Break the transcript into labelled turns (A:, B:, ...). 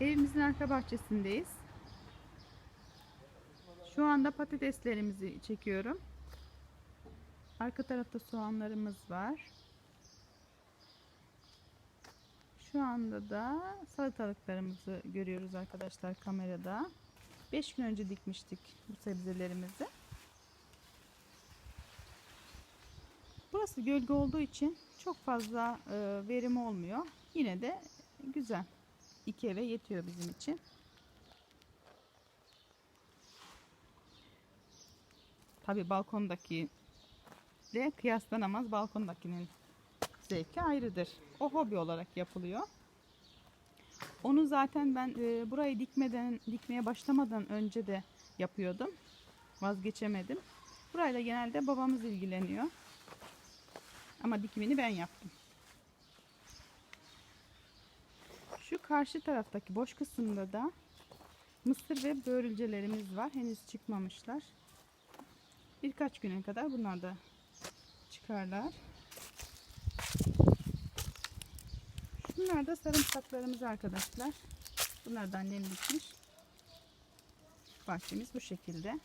A: Evimizin arka bahçesindeyiz. Şu anda patateslerimizi çekiyorum. Arka tarafta soğanlarımız var. Şu anda da salatalıklarımızı görüyoruz arkadaşlar kamerada. 5 gün önce dikmiştik bu sebzelerimizi. Burası gölge olduğu için çok fazla e, verim olmuyor. Yine de güzel. İki eve yetiyor bizim için. Tabi balkondaki de kıyaslanamaz. Balkondakinin zevki ayrıdır. O hobi olarak yapılıyor. Onu zaten ben e, burayı dikmeden dikmeye başlamadan önce de yapıyordum. Vazgeçemedim. Burayla genelde babamız ilgileniyor. Ama dikimini ben yaptım. Şu karşı taraftaki boş kısımda da mısır ve börülcelerimiz var. Henüz çıkmamışlar. Birkaç güne kadar bunlar da çıkarlar. Bunlar da sarımsaklarımız arkadaşlar. Bunlar da annem dikmiş. Bahçemiz bu şekilde.